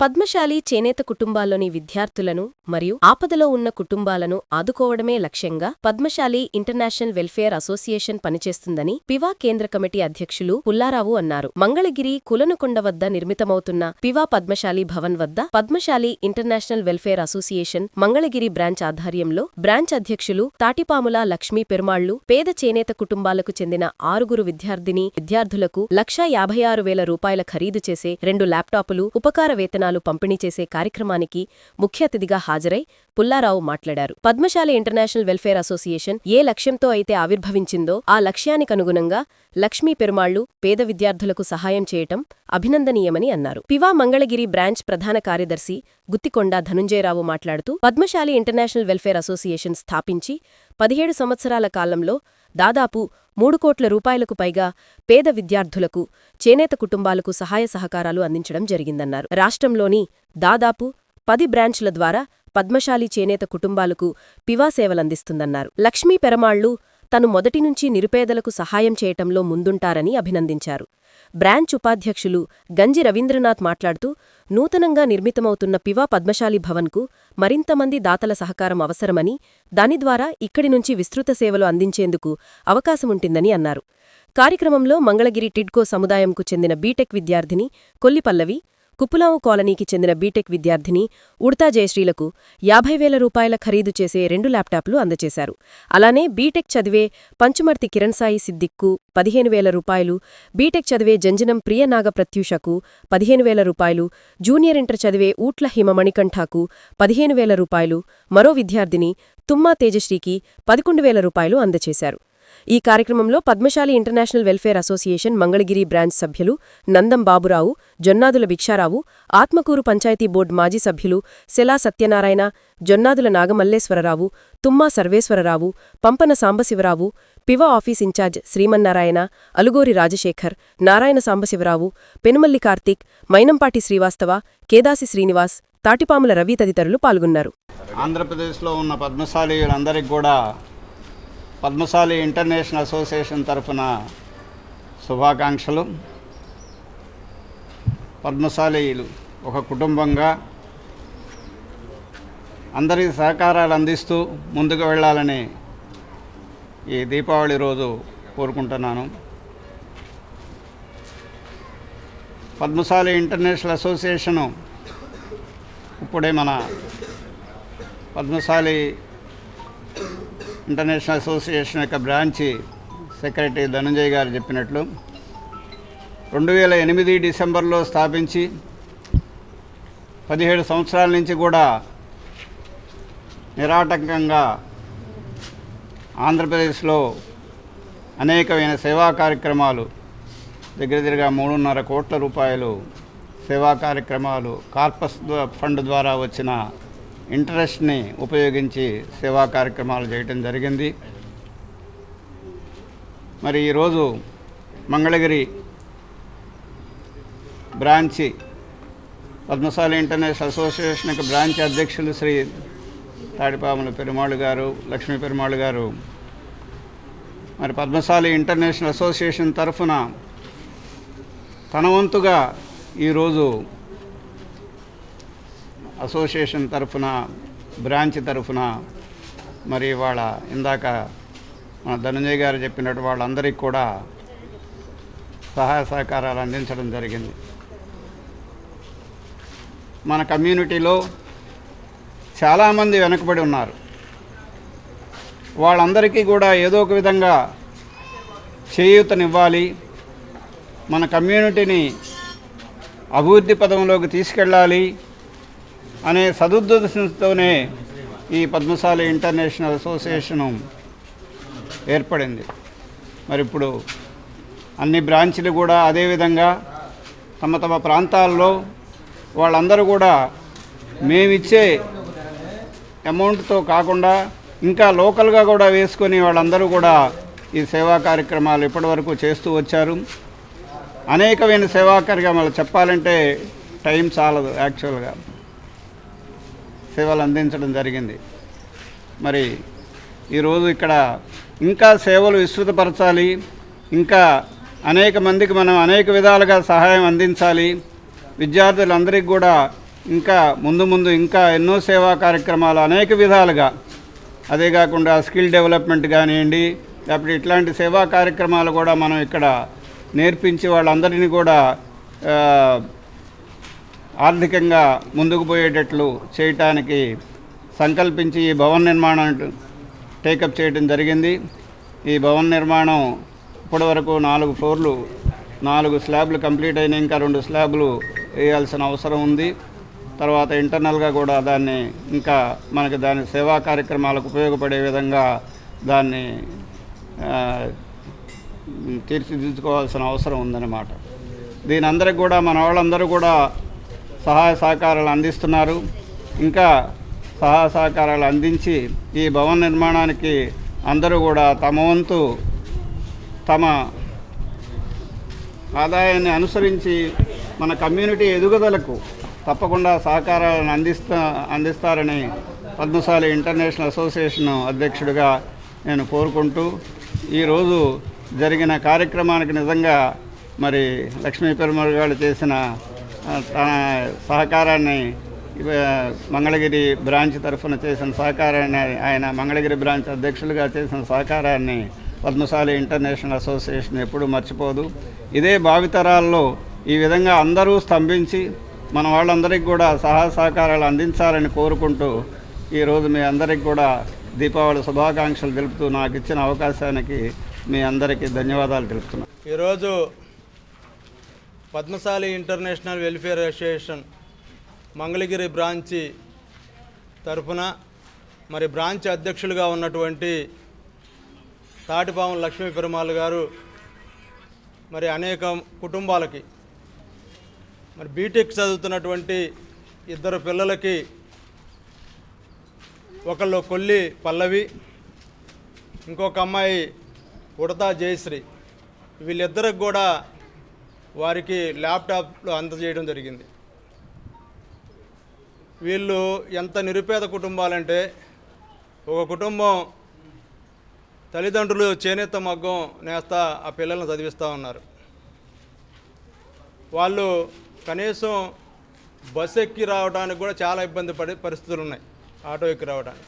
పద్మశాలి చేనేత కుటుంబాల్లోని విద్యార్థులను మరియు ఆపదలో ఉన్న కుటుంబాలను ఆదుకోవడమే లక్ష్యంగా పద్మశాలి ఇంటర్నేషనల్ వెల్ఫేర్ అసోసియేషన్ పనిచేస్తుందని పివా కేంద్ర కమిటీ అధ్యక్షులు పుల్లారావు అన్నారు. మంగళగిరి కులనుకొండ వద్ద నిర్మితమవుతున్న పివా పద్మశాలి భవన్ వద్ద Padmashali international welfare association Mangalagiri branch ఆధ్వర్యంలో బ్రాంచ్ అధ్యక్షులు తాటిపాముల లక్ష్మీ పెరుమాళ్ళు పేద చేనేత కుటుంబాలకు చెందిన ఆరుగురు విద్యార్థిని విద్యార్థులకు లక్షా యాభై ఆరు వేల రూపాయల ఖరీదు చేసే రెండు ల్యాప్టాపులు ఉపకార వేతన వేతనాలు పంపిణీ చేసే కార్యక్రమానికి ముఖ్య అతిథిగా హాజరై పుల్లారావు మాట్లాడారు. పద్మశాలి ఇంటర్నేషనల్ వెల్ఫేర్ అసోసియేషన్ ఏ లక్ష్యంతో అయితే ఆవిర్భవించిందో ఆ లక్ష్యానికనుగుణంగా లక్ష్మీ పెరుమాళ్ళు పేద విద్యార్థులకు సహాయం చేయటం అభినందనీయమని అన్నారు. పివా మంగళగిరి బ్రాంచ్ ప్రధాన కార్యదర్శి గుత్తికొండ ధనుంజయరావు మాట్లాడుతూ పద్మశాలి ఇంటర్నేషనల్ వెల్ఫేర్ అసోసియేషన్ స్థాపించి పదిహేడు సంవత్సరాల కాలంలో దాదాపు మూడు కోట్ల రూపాయలకు పైగా పేద విద్యార్థులకు చేనేత కుటుంబాలకు సహాయ సహకారాలు అందించడం జరిగిందన్నారు. రాష్ట్రంలోని దాదాపు పది బ్రాంచ్ల ద్వారా పద్మశాలి చేనేత కుటుంబాలకు పివా సేవలందిస్తుందన్నారు లక్ష్మీ పెరమాళ్ళు తను మొదటి నుంచి నిరుపేదలకు సహాయం చేయటంలో ముందుంటారని అభినందించారు. బ్రాంచ్ ఉపాధ్యక్షులు గంజి రవీంద్రనాథ్ మాట్లాడుతూ నూతనంగా నిర్మితమవుతున్న పివా పద్మశాలి భవన్కు మరింతమంది దాతల సహకారం అవసరమని దాని ద్వారా ఇక్కడి నుంచి విస్తృత సేవలు అందించేందుకు అవకాశముంటుందని అన్నారు. కార్యక్రమంలో మంగళగిరి టిడ్కో సముదాయంకు చెందిన బీటెక్ విద్యార్థిని కొల్లిపల్లవి కుపులావు కాలనీకి చెందిన బీటెక్ విద్యార్థిని ఉడతా జయశ్రీలకు యాభై వేల రూపాయల ఖరీదు చేసే రెండు ల్యాప్టాప్లు అందజేశారు అలానే బీటెక్ చదివే పంచుమర్తి కిరణ్సాయి సిద్దిక్కు పదిహేను వేల రూపాయలు బీటెక్ చదివే జంజనం ప్రియనాగ ప్రత్యూషకు పదిహేను వేల రూపాయలు జూనియర్ ఇంటర్ చదివే ఊట్ల హిమ మణికంఠాకు పదిహేను వేల రూపాయలు మరో విద్యార్థిని తుమ్మా తేజశ్రీకి పదకొండు వేల రూపాయలు అందజేశారు ఈ కార్యక్రమంలో Padmashali international welfare association Mangalagiri branch సభ్యులు నందం బాబురావు జొన్నాదుల భిక్షారావు ఆత్మకూరు పంచాయతీ బోర్డు మాజీ సభ్యులు సెలా సత్యనారాయణ జొన్నాదుల నాగమల్లేశ్వరరావు తుమ్మా సర్వేశ్వరరావు పంపన సాంబశివరావు పివ ఆఫీస్ ఇన్ఛార్జ్ శ్రీమన్నారాయణ అలుగోరి రాజశేఖర్ నారాయణ సాంబశివరావు పెనుమల్లి కార్తీక్ మైనంపాటి శ్రీవాస్తవ కేదాసి శ్రీనివాస్ తాటిపాముల రవి తదితరులు పాల్గొన్నారు. ఆంధ్రప్రదేశ్లో ఉన్న పద్మశాలీలందరికీ కూడా పద్మశాలి ఇంటర్నేషనల్ అసోసియేషన్ తరఫున శుభాకాంక్షలు. పద్మశాలీలు ఒక కుటుంబంగా అందరి సహకారాలు అందిస్తూ ముందుకు వెళ్ళాలని ఈ దీపావళి రోజు కోరుకుంటున్నాను. పద్మశాలి ఇంటర్నేషనల్ అసోసియేషను ఇప్పుడే మన పద్మశాలి ఇంటర్నేషనల్ అసోసియేషన్ యొక్క బ్రాంచి సెక్రటరీ ధనంజయ్ గారు చెప్పినట్లు రెండు వేల ఎనిమిది డిసెంబర్లో స్థాపించి పదిహేడు సంవత్సరాల నుంచి కూడా నిరాటంకంగా ఆంధ్రప్రదేశ్లో అనేకమైన సేవా కార్యక్రమాలు దగ్గర దగ్గరగా మూడున్నర కోట్ల రూపాయలు సేవా కార్యక్రమాలు కార్పస్ ఫండ్ ద్వారా వచ్చిన ఇంట్రెస్ట్ని ఉపయోగించి సేవా కార్యక్రమాలు చేయటం జరిగింది. మరి ఈరోజు Mangalagiri branch Padmashali international association యొక్క బ్రాంచ్ అధ్యక్షులు శ్రీ తాడిపాముల పెరుమాళ్ళు గారు లక్ష్మీ పెరుమాళ్ళు గారు. మరి పద్మశాలి ఇంటర్నేషనల్ అసోసియేషన్ తరఫున తన వంతుగా ఈరోజు అసోసియేషన్ తరఫున బ్రాంచ్ తరఫున మరి వాళ్ళ ఇందాక మన ధనంజయ్ గారు చెప్పినట్టు వాళ్ళందరికీ కూడా సహాయ సహకారాలు అందించడం జరిగింది. మన కమ్యూనిటీలో చాలామంది వెనుకబడి ఉన్నారు. వాళ్ళందరికీ కూడా ఏదో ఒక విధంగా చేయూతనివ్వాలి. మన కమ్యూనిటీని అభివృద్ధి పదంలోకి తీసుకెళ్ళాలి. అనే సదుద్దేశంతోనే ఈ పద్మశాలి ఇంటర్నేషనల్ అసోసియేషను ఏర్పడింది. మరి ఇప్పుడు అన్ని బ్రాంచ్లు కూడా అదేవిధంగా తమ తమ ప్రాంతాల్లో వాళ్ళందరూ కూడా మేమిచ్చే అమౌంట్తో కాకుండా ఇంకా లోకల్గా కూడా వేసుకొని వాళ్ళందరూ కూడా ఈ సేవా కార్యక్రమాలు ఇప్పటివరకు చేస్తూ వచ్చారు. అనేకమైన సేవా కార్యక్రమాలు చెప్పాలంటే టైం చాలదు యాక్చువల్గా. సేవలు అందించడం జరిగింది. మరి ఈరోజు ఇక్కడ ఇంకా సేవలు విస్తృతపరచాలి. ఇంకా అనేక మందికి మనం అనేక విధాలుగా సహాయం అందించాలి. విద్యార్థులందరికీ కూడా ఇంకా ముందు ముందు ఇంకా ఎన్నో సేవా కార్యక్రమాలు అనేక విధాలుగా. అదే కాకుండా స్కిల్ డెవలప్మెంట్ కానివ్వండి లేకపోతే ఇట్లాంటి సేవా కార్యక్రమాలు కూడా మనం ఇక్కడ నేర్పించి వాళ్ళందరినీ కూడా ఆర్థికంగా ముందుకు పోయేటట్లు చేయటానికి సంకల్పించి ఈ భవన నిర్మాణం టేకప్ చేయడం జరిగింది. ఈ భవన నిర్మాణం ఇప్పటివరకు నాలుగు ఫ్లోర్లు నాలుగు స్లాబ్లు కంప్లీట్ అయినాయి. ఇంకా రెండు స్లాబ్లు వేయాల్సిన అవసరం ఉంది. తర్వాత ఇంటర్నల్గా కూడా దాన్ని ఇంకా మనకి దాని సేవా కార్యక్రమాలకు ఉపయోగపడే విధంగా దాన్ని తీర్చిదిద్దుకోవాల్సిన అవసరం ఉందన్నమాట. దీని అందరికి కూడా మన వాళ్ళందరూ కూడా సహాయ సహకారాలు అందిస్తున్నారు. ఇంకా సహాయ సహకారాలు అందించి ఈ భవన నిర్మాణానికి అందరూ కూడా తమ వంతు తమ ఆదాయాన్ని అనుసరించి మన కమ్యూనిటీ ఎదుగుదలకు తప్పకుండా సహకారాలను అందిస్తా అందిస్తారని పద్మశాలి ఇంటర్నేషనల్ అసోసియేషన్ అధ్యక్షుడిగా నేను కోరుకుంటూ ఈరోజు జరిగిన కార్యక్రమానికి నిజంగా మరి లక్ష్మీ పెరుమల్ గారు చేసిన తన సహకారాన్ని మంగళగిరి బ్రాంచ్ తరఫున చేసిన సహకారాన్ని ఆయన మంగళగిరి బ్రాంచ్ అధ్యక్షులుగా చేసిన సహకారాన్ని పద్మశాలి ఇంటర్నేషనల్ అసోసియేషన్ ఎప్పుడూ మర్చిపోదు. ఇదే భావితరాల్లో ఈ విధంగా అందరూ స్తంభించి మన వాళ్ళందరికీ కూడా సహాయ సహకారాలు అందించాలని కోరుకుంటూ ఈరోజు మీ అందరికి కూడా దీపావళి శుభాకాంక్షలు తెలుపుతూ నాకు ఇచ్చిన అవకాశానికి మీ అందరికీ ధన్యవాదాలు తెలుపుతున్నాను. ఈరోజు Padmashali international welfare association Mangalagiri branch తరఫున మరి బ్రాంచ్ అధ్యక్షులుగా ఉన్నటువంటి తాటిపాము లక్ష్మీ పెరుమాళ్ గారు మరి అనేక కుటుంబాలకి మరి బీటెక్ చదువుతున్నటువంటి ఇద్దరు పిల్లలకి ఒకళ్ళు కొల్లి పల్లవి ఇంకొక అమ్మాయి ఉడతా జయశ్రీ. వీళ్ళిద్దరికి కూడా వారికి ల్యాప్టాప్లు అందజేయడం జరిగింది. వీళ్ళు ఎంత నిరుపేద కుటుంబాలంటే ఒక కుటుంబం తల్లిదండ్రులు చేనేత మగ్గం నేస్తా ఆ పిల్లల్ని చదివిస్తూ ఉన్నారు. వాళ్ళు కనీసం బస్సు ఎక్కి రావడానికి కూడా చాలా ఇబ్బంది పడే పరిస్థితులు ఉన్నాయి ఆటో ఎక్కి రావడానికి.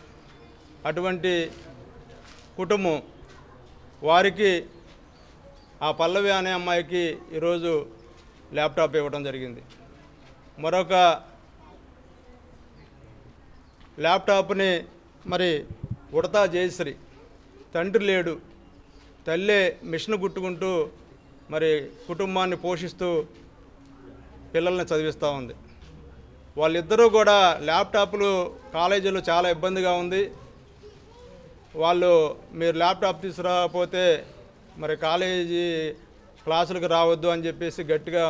అటువంటి కుటుంబం వారికి ఆ పల్లవి అనే అమ్మాయికి ఈరోజు ల్యాప్టాప్ ఇవ్వడం జరిగింది. మరొక ల్యాప్టాప్ని మరి ఉడతా జయశ్రీ తండ్రి లేడు. తల్లే మిషన్ కుట్టుకుంటూ మరి కుటుంబాన్ని పోషిస్తూ పిల్లల్ని చదివిస్తూ ఉంది. వాళ్ళిద్దరూ కూడా ల్యాప్టాప్లు కాలేజీలో చాలా ఇబ్బందిగా ఉంది. వాళ్ళు మీరు ల్యాప్టాప్ తీసుకురాకపోతే మరి కాలేజీ క్లాసులకు రావద్దు అని చెప్పేసి గట్టిగా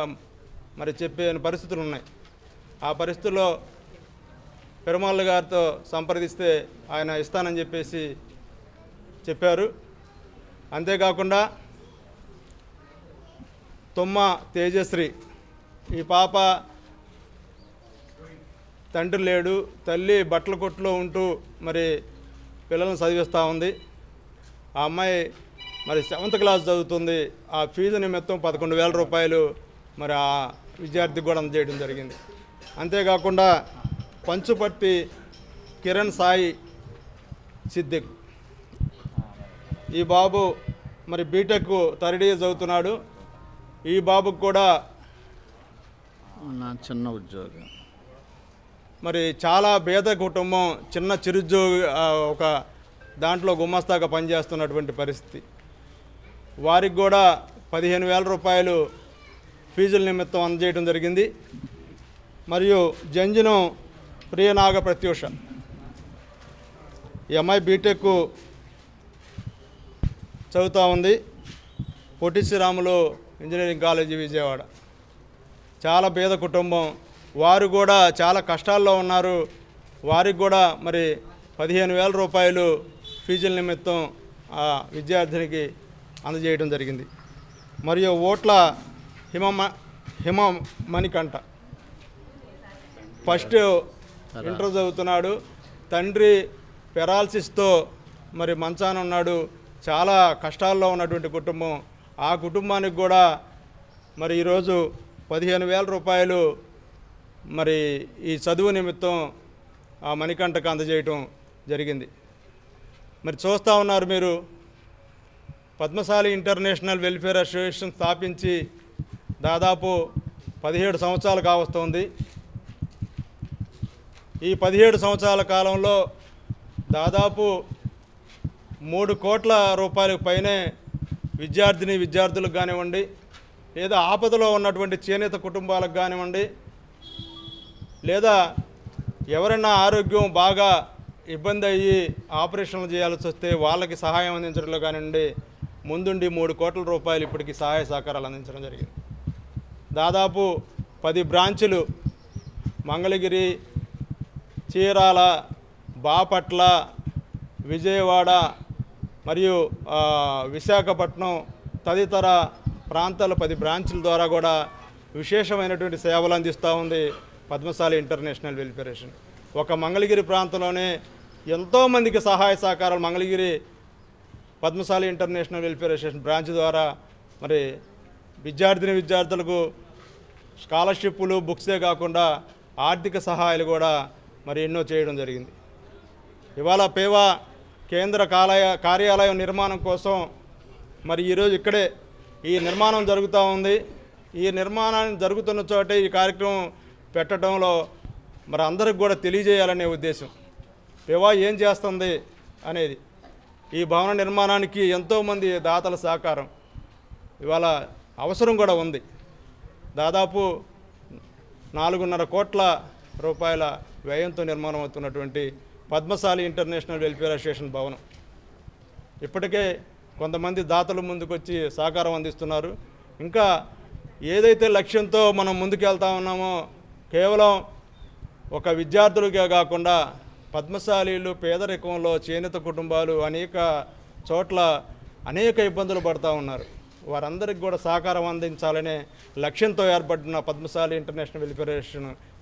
మరి చెప్పే పరిస్థితులు ఉన్నాయి. ఆ పరిస్థితుల్లో పెరుమాళ్ళ గారితో సంప్రదిస్తే ఆయన ఇస్తానని చెప్పేసి చెప్పారు. అంతేకాకుండా తుమ్మ తేజశ్రీ ఈ పాప తండ్రి లేడు తల్లి బట్టల కొట్టులో ఉంటూ మరి పిల్లలను చదివిస్తూ ఉంది. ఆ అమ్మాయి మరి సెవెంత్ క్లాస్ చదువుతుంది. ఆ ఫీజు నిమిత్తం పదకొండు వేల రూపాయలు మరి ఆ విద్యార్థికి కూడా అందజేయడం జరిగింది. అంతేకాకుండా పంచుపర్తి కిరణ్ సాయి సిద్దిక్. ఈ బాబు మరి బీటెక్ థర్డ్ ఇయర్ చదువుతున్నాడు. ఈ బాబుకు కూడా నా చిన్న ఉద్యోగం. మరి చాలా పేద కుటుంబం చిన్న చిరుద్యోగి ఒక దాంట్లో గుమస్తాగా పనిచేస్తున్నటువంటి పరిస్థితి. వారికి కూడా పదిహేను వేల రూపాయలు ఫీజుల నిమిత్తం అందజేయడం జరిగింది. మరియు జంజనం ప్రియనాగ ప్రత్యూష. ఈ అమ్మాయి బీటెక్ చదువుతూ ఉంది. Potti Sriramulu engineering college Vijayawada. చాలా పేద కుటుంబం. వారు కూడా చాలా కష్టాల్లో ఉన్నారు. వారికి కూడా మరి పదిహేను వేల రూపాయలు ఫీజుల నిమిత్తం ఆ విద్యార్థినికి అందజేయడం జరిగింది. మరియు ఓట్ల హిమమ హిమ మణికంఠ ఫస్ట్ ఇంటర్ చదువుతున్నాడు తండ్రి పెరాలసిస్తో మరి మంచాన ఉన్నాడు. చాలా కష్టాల్లో ఉన్నటువంటి కుటుంబం. ఆ కుటుంబానికి కూడా మరి ఈరోజు పదిహేను వేల రూపాయలు మరి ఈ చదువు నిమిత్తం ఆ మణికంఠకు అందజేయటం జరిగింది. మరి చూస్తూ ఉన్నారు మీరు పద్మశాలి ఇంటర్నేషనల్ వెల్ఫేర్ అసోసియేషన్ స్థాపించి దాదాపు పదిహేడు సంవత్సరాలు కావస్తుంది. ఈ పదిహేడు సంవత్సరాల కాలంలో దాదాపు మూడు కోట్ల రూపాయలకు పైనే విద్యార్థిని విద్యార్థులకు కానివ్వండి లేదా ఆపదలో ఉన్నటువంటి చేనేత కుటుంబాలకు కానివ్వండి లేదా ఎవరైనా ఆరోగ్యం బాగా ఇబ్బంది అయ్యి ఆపరేషన్లు చేయాల్సి వస్తే వాళ్ళకి సహాయం అందించడంలో కానివ్వండి ముందుండి మూడు కోట్ల రూపాయలు ఇప్పటికి సహాయ సహకారాలు అందించడం జరిగింది. దాదాపు పది బ్రాంచులు మంగళగిరి చీరాల బాపట్ల విజయవాడ మరియు విశాఖపట్నం తదితర ప్రాంతాల పది బ్రాంచుల ద్వారా కూడా విశేషమైనటువంటి సేవలు అందిస్తూ ఉంది పద్మశాలి ఇంటర్నేషనల్ వెల్ఫేరేషన్ ఒక మంగళగిరి ప్రాంతంలోనే ఎంతోమందికి సహాయ సహకారాలు Mangalagiri Padmashali international welfare association branch ద్వారా మరి విద్యార్థిని విద్యార్థులకు స్కాలర్షిప్లు బుక్సే కాకుండా ఆర్థిక సహాయాలు కూడా మరి ఎన్నో చేయడం జరిగింది. ఇవాళ పేవా కేంద్ర కాలయ కార్యాలయం నిర్మాణం కోసం మరి ఈరోజు ఇక్కడే ఈ నిర్మాణం జరుగుతూ ఉంది. ఈ నిర్మాణం జరుగుతున్న చోటే ఈ కార్యక్రమం పెట్టడంలో మరి అందరికి కూడా తెలియజేయాలనే ఉద్దేశం. పేవా ఏం చేస్తుంది అనేది ఈ భవన నిర్మాణానికి ఎంతోమంది దాతల సహకారం. ఇవాళ అవసరం కూడా ఉంది. దాదాపు నాలుగున్నర కోట్ల రూపాయల వ్యయంతో నిర్మాణం అవుతున్నటువంటి పద్మశాలి ఇంటర్నేషనల్ వెల్ఫేర్ అసోసియేషన్ భవనం. ఇప్పటికే కొంతమంది దాతలు ముందుకొచ్చి సహకారం అందిస్తున్నారు. ఇంకా ఏదైతే లక్ష్యంతో మనం ముందుకెళ్తా ఉన్నామో కేవలం ఒక విద్యార్థులుగా కాకుండా పద్మశాలీలు పేదరికంలో చేనేత కుటుంబాలు అనేక చోట్ల అనేక ఇబ్బందులు పడుతూ ఉన్నారు. వారందరికి కూడా సహకారం అందించాలనే లక్ష్యంతో ఏర్పడిన పద్మశాలి ఇంటర్నేషనల్ వెల్ఫేర్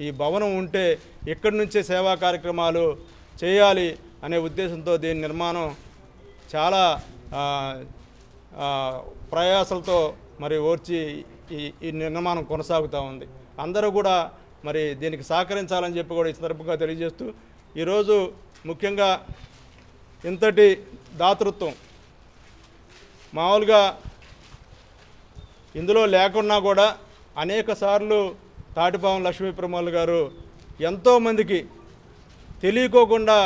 ఈ భవనం ఉంటే ఇక్కడి నుంచే సేవా కార్యక్రమాలు చేయాలి అనే ఉద్దేశంతో దీని నిర్మాణం చాలా ప్రయాసలతో మరి ఓర్చి ఈ ఈ నిర్మాణం కొనసాగుతూ ఉంది. అందరూ కూడా మరి దీనికి సహకరించాలని చెప్పి కూడా ఈ సందర్భంగా తెలియజేస్తూ ఈరోజు ముఖ్యంగా ఇంతటి దాతృత్వం మామూలుగా ఇందులో లేకున్నా కూడా అనేక సార్లు తాటిపాము లక్ష్మీ ప్రమోల్ గారు ఎంతోమందికి తెలియకోకుండా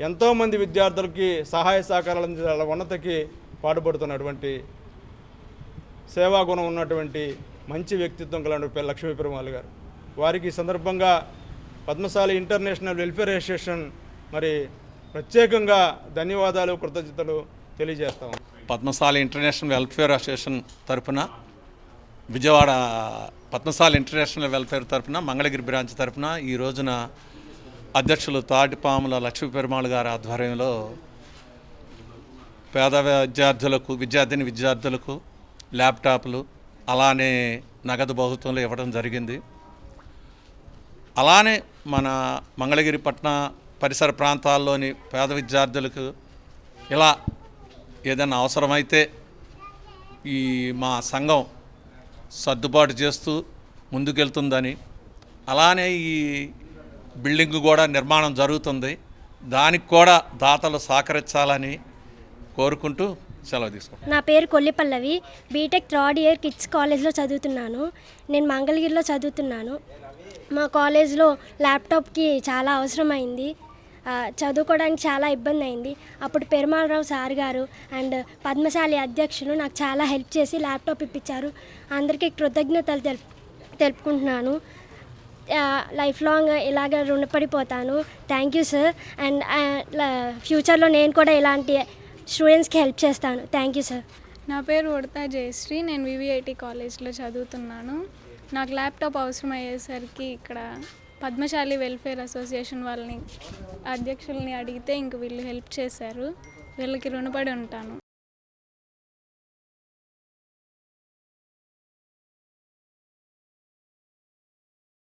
ఎంతోమంది విద్యార్థులకి సహాయ సహకారాలు అందించాల ఉన్నతకి పాటుపడుతున్నటువంటి సేవాగుణం ఉన్నటువంటి మంచి వ్యక్తిత్వం కలటువంటి లక్ష్మీ గారు. వారికి ఈ సందర్భంగా పద్మశాలి ఇంటర్నేషనల్ వెల్ఫేర్ అసోసియేషన్ మరి ప్రత్యేకంగా ధన్యవాదాలు కృతజ్ఞతలు తెలియజేస్తాం పద్మశాలి ఇంటర్నేషనల్ వెల్ఫేర్ అసోసియేషన్ తరపున విజయవాడ పద్మశాలి ఇంటర్నేషనల్ వెల్ఫేర్ తరపున మంగళగిరి బ్రాంచ్ తరపున ఈ రోజున అధ్యక్షులు తాటిపాముల లక్ష్మీ పెరుమాళ్ గారి ఆధ్వర్యంలో పేద విద్యార్థులకు విద్యార్థిని విద్యార్థులకు ల్యాప్టాప్లు అలానే నగదు బహుత్వంలో ఇవ్వడం జరిగింది. అలానే మన మంగళగిరి పట్న పరిసర ప్రాంతాల్లోని పేద విద్యార్థులకు ఇలా ఏదైనా అవసరమైతే ఈ మా సంఘం సర్దుబాటు చేస్తూ ముందుకెళ్తుందని అలానే ఈ బిల్డింగ్ కూడా నిర్మాణం జరుగుతుంది. దానికి కూడా దాతలు సహకరించాలని కోరుకుంటూ సెలవు తీసుకుంటాను నా పేరు Kolli Pallavi BTech third year KITS కాలేజ్లో చదువుతున్నాను. నేను మంగళగిరిలో చదువుతున్నాను. మా కాలేజ్లో ల్యాప్టాప్కి చాలా అవసరమైంది. చదువుకోవడానికి చాలా ఇబ్బంది అయింది అప్పుడు పెరుమాళరావు సార్ గారు అండ్ పద్మశాలి అధ్యక్షులు నాకు చాలా హెల్ప్ చేసి ల్యాప్టాప్ ఇప్పించారు. అందరికీ కృతజ్ఞతలు తెలుపు తెలుపుకుంటున్నాను. లైఫ్ లాంగ్ ఇలాగ రుణపడిపోతాను. Thank you sir. అండ్ ఫ్యూచర్లో నేను కూడా ఇలాంటి స్టూడెంట్స్కి హెల్ప్ చేస్తాను. Thank you sir. నా పేరు ఉడతా జయశ్రీ. నేను వివిఐటి కాలేజ్లో చదువుతున్నాను. నాకు ల్యాప్టాప్ అవసరం అయ్యేసరికి ఇక్కడ పద్మశాలి వెల్ఫేర్ అసోసియేషన్ వాళ్ళని అధ్యక్షుల్ని అడిగితే ఇంక వీళ్ళు హెల్ప్ చేశారు. వీళ్ళకి రుణపడి ఉంటాను.